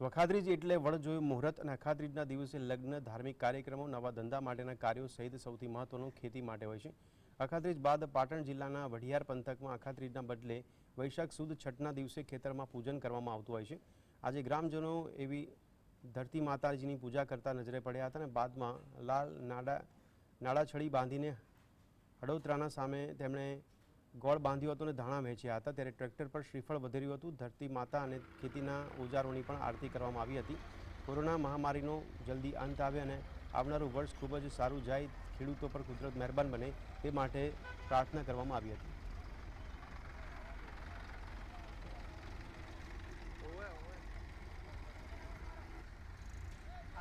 તો અખાદ્રીજ એટલે વળજોયું મુહૂર્ત અને અખાદ્રીજના દિવસે લગ્ન, ધાર્મિક કાર્યક્રમો, નવા ધંધા માટેના કાર્યો સહિત સૌથી મહત્વનું ખેતી માટે હોય છે. અખાત્રીજ બાદ પાટણ જિલ્લાના વઢિયાર પંથકમાં અખાત્રીજના બદલે વૈશાખ સુદ છઠના દિવસે ખેતરમાં પૂજન કરવામાં આવતું હોય છે. આજે ગ્રામજનો એવી ધરતી માતાજીની પૂજા કરતા નજરે પડ્યા હતા અને બાદમાં લાલ નાડા, નાડાછડી બાંધીને હડોતરાના સામે તેમણે ગોળ બાંધ્યો હતો અને ધાણા વહેંચ્યા હતા. ત્યારે ટ્રેક્ટર પર શ્રીફળ વધેર્યું હતું. ધરતી માતા અને ખેતીના ઓજારોની પણ આરતી કરવામાં આવી હતી. કોરોના મહામારીનો જલ્દી અંત આવે અને આવનારું વર્ષ ખૂબ જ સારું જાય, ખેડૂતો પર કુદરત મહેરબાન બને તે માટે પ્રાર્થના કરવામાં આવી હતી.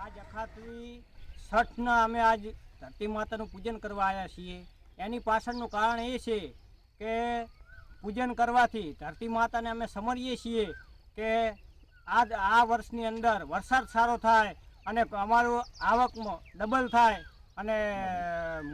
આજ અખાત્રી છઠના અમે આજ ધરતી માતાનું પૂજન કરવા આવ્યા છીએ. એની પાછળનું કારણ એ છે કે પૂજન કરવાથી ધરતી માતાને અમે સમરીએ છીએ કે આજ આ વર્ષની અંદર વરસાદ સારો થાય અને અમારું આવકમાં ડબલ થાય અને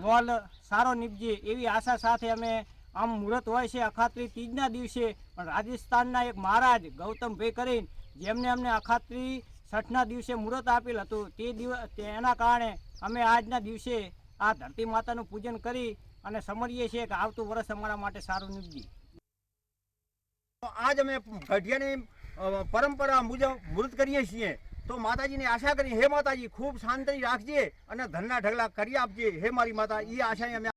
મોલ સારો નીપજે એવી આશા સાથે અમે આમ મુહૂર્ત હોય છે અખાત્રી તીજના દિવસે. પણ રાજસ્થાનના એક મહારાજ ગૌતમભાઈ કરીને જેમને અમને અખાત્રી છઠના દિવસે મુહૂર્ત આપેલ હતું તે દિવસ તેના કારણે અમે આજના દિવસે આ ધરતી માતાનું પૂજન કરી અને સમરીએ છીએ કે આવતું વર્ષ અમારા માટે સારું નીપજે આજ અમે ગઢિયાની પરંપરા મુજબ મૃત કરીએ છીએ. તો માતાજીને આશા કરી, હે માતાજી, ખૂબ શાંતિ રાખજે અને ધનના ઢગલા કરી આપજે. હે મારી માતા એ આશા અમે